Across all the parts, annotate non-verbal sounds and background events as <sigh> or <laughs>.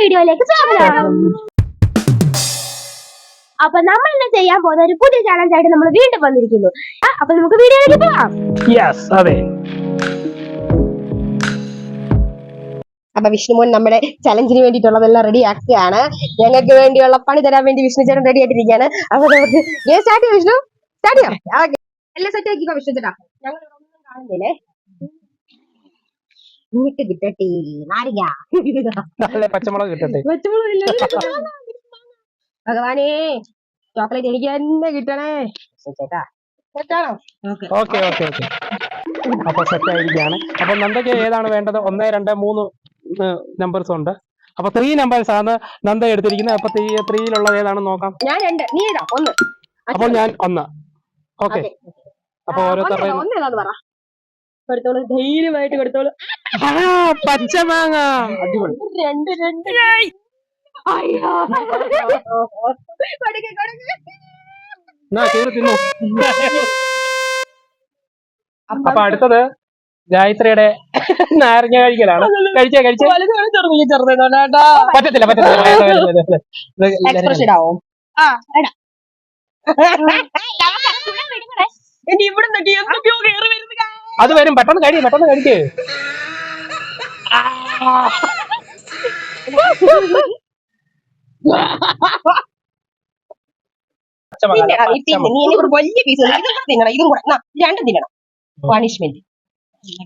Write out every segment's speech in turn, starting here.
വീഡിയോയിലേക്ക് സ്വാഗതം. അപ്പൊ നമ്മൾ ഇന്ന് ചെയ്യാൻ പോകുന്ന ഒരു പുതിയ ചാലഞ്ച് ആയിട്ട് നമ്മൾ വീണ്ടും വന്നിരിക്കുന്നു. അപ്പൊ നമുക്ക് വീഡിയോയിലേക്ക് പോവാം യെസ് അതെ. അപ്പൊ വിഷ്ണുമോൻ നമ്മുടെ ചലഞ്ചിന് വേണ്ടിയിട്ടുള്ളതെല്ലാം റെഡി ആക്കുകയാണ്. ഞങ്ങൾക്ക് വേണ്ടിയുള്ള പണി തരാൻ വേണ്ടി വിഷ്ണു ചേട്ടൻ റെഡി ആയിട്ടിരിക്കുകയാണ്. അപ്പൊ നമുക്ക് സ്റ്റാർട്ട് ചെയ്യാം വിഷ്ണു. സ്റ്റാർട്ട് ചെയ്യാം. എല്ലാം സെറ്റ് ആക്കിക്കോ വിഷ്ണു ചേട്ടാ. ഞങ്ങൾ ഒന്നും കാണുന്നില്ലേ? ഇങ്ങോട്ട് കിട്ടട്ടെ നാരിക പച്ചമുളക് കിട്ടട്ടെ. ഭഗവാനേ ചോക്ലേറ്റ് എനിക്ക് തന്നെ കിട്ടണേ. ചേട്ടാ. സെറ്റാണോ? ഓക്കെ. ഓക്കെ ഓക്കെ അപ്പൊ സെറ്റ് ആയിരിക്കുകയാണ് അപ്പൊ നന്ദയ്ക്ക് ഏതാണ് വേണ്ടത്? ഒന്ന് രണ്ട് മൂന്ന് നമ്പേഴ്സ് ഉണ്ട്. അപ്പൊ ത്രീ നമ്പേഴ്സ് ആണ് നന്ദ എടുത്തിരിക്കുന്നത്. അപ്പൊ ത്രീ ത്രീയിലുള്ളത് ഏതാണെന്ന് നോക്കാം? ഞാൻ രണ്ട്. നീ ഏതാ? ഒന്ന്. അപ്പോൾ ഞാൻ ഒന്ന്. ഓക്കെ. അപ്പൊ ഓരോരുത്തരുടെ ധൈര്യമായിട്ട് കൊടുത്തോളൂ. പച്ചമാങ്ങ. രണ്ട് രണ്ട്. അയ്യോ. കൊടുക്ക് കൊടുക്ക്. എന്നാ ചെയ്ത് തിന്നു. അപ്പൊ അടുത്തത് ഗായത്രിയുടെ നാരങ്ങ കഴിക്കലാണ്. കഴിച്ചേ കഴിച്ചേ? പറ്റത്തില്ല പറ്റത്തില്ല. അത് വരും പെട്ടെന്ന് കഴിയും പെട്ടെന്ന് കഴിക്ക്. പിന്നെ ആ, ഈ പിന്നെ നീ എന്നെ വലിയ പീസ് ഇതും കൂടെ തിന്നണം ഇതും കൂടെ. നാ, രണ്ടും തിന്നണം. പണിഷ്മെന്റ്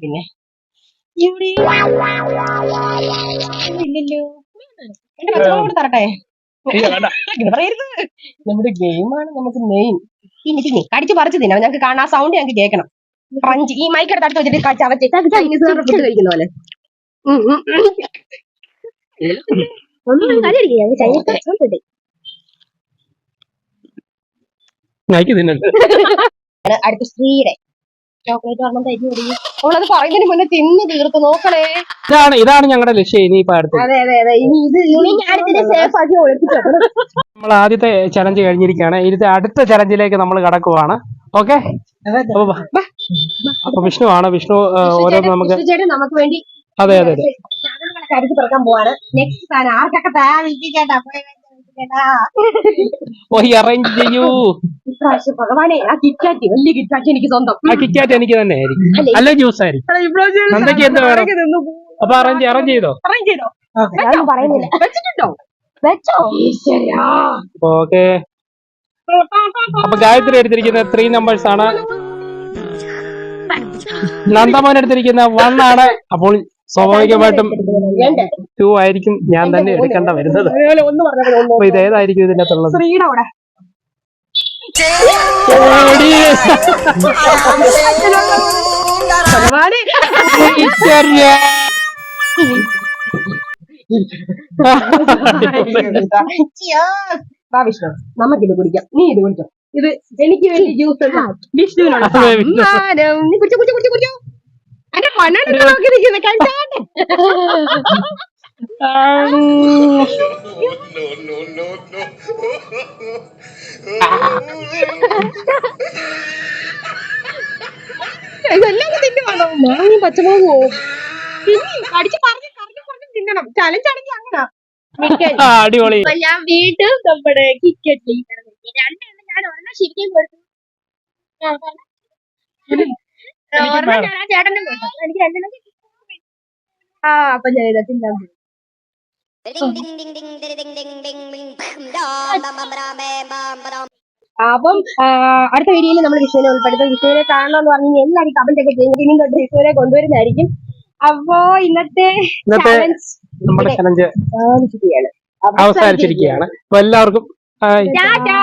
പിന്നെ? ഇവിടെ ഇല്ലല്ലോ. എന്റെ പച്ചമുളക് കൂടെ തരട്ടെ? ഇല്ല, വേണ്ട. ഇങ്ങനെ പറയരുത്. നമ്മുടെ ഗെയിമാണ് നമുക്ക് മെയിൻ ഇനി തിന്നി കടിച്ച് പറിച്ചു തിന്നണം. ഞങ്ങൾക്ക് കാണാൻ സൗണ്ട് ഞങ്ങൾക്ക് കേൾക്കണം. ക്രഞ്ച് ഈ മൈക്ക് എടുത്ത് അടുത്ത് വെച്ചിട്ട് ക- ചവച്ച് ചൈനീസ് ഫുഡ് കഴിക്കുന്ന പോലെ. ഒന്നും തിന്നുണ്ട് <laughs> അടുത്ത സ്ത്രീയുടെ ചോക്ലേറ്റ് ഒരെണ്ണം പറയുന്നതിന് മുന്നേ തിന്ന് തീർത്ത് നോക്കണേ. ഇതാണ് ഇതാണ് ഞങ്ങളുടെ ലക്ഷ്യം ഇനിയിപ്പോ അടുത്ത് അതെ അതെ അതെ. ഇനി ഇത് ഇനി ഞാനിതിനെ സേഫ് ആക്കി ഒളിപ്പിച്ചു നമ്മൾ ആദ്യത്തെ ചലഞ്ച് കഴിഞ്ഞിരിക്കുകയാണ്. ഇതിന്റെ അടുത്ത ചലഞ്ചിലേക്ക് നമ്മൾ കടക്കുവാണ്. ഓക്കെ അപ്പൊ വിഷ്ണു ആണ്. വിഷ്ണു ഓരോ ഓരോന്ന് നമുക്ക് ചേട്ടൻ നമുക്ക് വേണ്ടി അതെ അതെ അതെ. പോവാണ്. നെക്സ്റ്റ് സാധനം ആർക്കൊക്കെ അറേഞ്ച് ചെയ്യൂ. ഇപ്രാവശ്യം ഭഗവാനെ ആ കിറ്റാറ്റ് വലിയ കിറ്റാറ്റ് എനിക്ക് സ്വന്തം. ആ എനിക്ക് തന്നെ ആയിരിക്കും. അല്ല? ജ്യൂസ് ആയിരിക്കും. നന്ദയ്ക്ക് എന്ത് വേണം? അപ്പൊ അറേഞ്ച് അറേഞ്ച് ചെയ്തോ? അറേഞ്ച് ചെയ്തോ? ഞാൻ പറയുന്നില്ല. വെച്ചിട്ടുണ്ടോ? വെച്ചോ. ഓക്കെ. അപ്പൊ ഗായത്രി എടുത്തിരിക്കുന്ന ത്രീ നമ്പേഴ്സ് ആണ്. നന്ദമോൻ എടുത്തിരിക്കുന്ന വൺ ആണ്. അപ്പോൾ സ്വാഭാവികമായിട്ടും ടു ആയിരിക്കും ഞാൻ തന്നെ എടുക്കേണ്ട വരുന്നത്. അപ്പൊ ഇത് ഇതിന്റെ അകത്തുള്ളത്? വിഷ്ണു നമുക്ക് ഇത് കുടിക്കാം. നീ ഇത് കുടിക്കാം ഇത് എനിക്ക് വേണ്ടി ജ്യൂസ് വിഷ്ണുവിനുള്ള മോനാണ് നോക്കി നിൽക്കുന്നത് കണ്ടാട്ടെ ഇതെല്ലാം തിന്നുവാണോ മാങ്ങി പച്ചമുളകോ പിന്നെ അടിച്ച് പറഞ്ഞു പറഞ്ഞു പറഞ്ഞു തിന്നണം. ചലഞ്ച് ആണെങ്കിൽ അങ്ങനെ. അടിപൊളി. ഞാൻ വീണ്ടും നമ്മുടെ കിക്കറ്റ് രണ്ടെണ്ണം ഞാൻ ഒരെണ്ണം ശരിക്കും കൊടുത്തു. ആ അപ്പം അടുത്ത വീഡിയോയിൽ നമ്മൾ വിഷുവിനെ ഉൾപ്പെടുത്തും. വിഷുവിനെ കാണണം എന്ന് പറഞ്ഞു കഴിഞ്ഞാൽ എല്ലാവരും കമന്റ് ഒക്കെ ചെയ്യും. ഇനിയും തൊട്ട് വിഷുവിനെ കൊണ്ടുവരുന്നതായിരിക്കും. അപ്പോ ഇന്നത്തെ ഇന്നത്തെ നമ്മുടെ ചലഞ്ച് അവസാനിച്ചിരിക്കുകയാണ്. അപ്പൊ എല്ലാവർക്കും ഹായ് ടാറ്റാ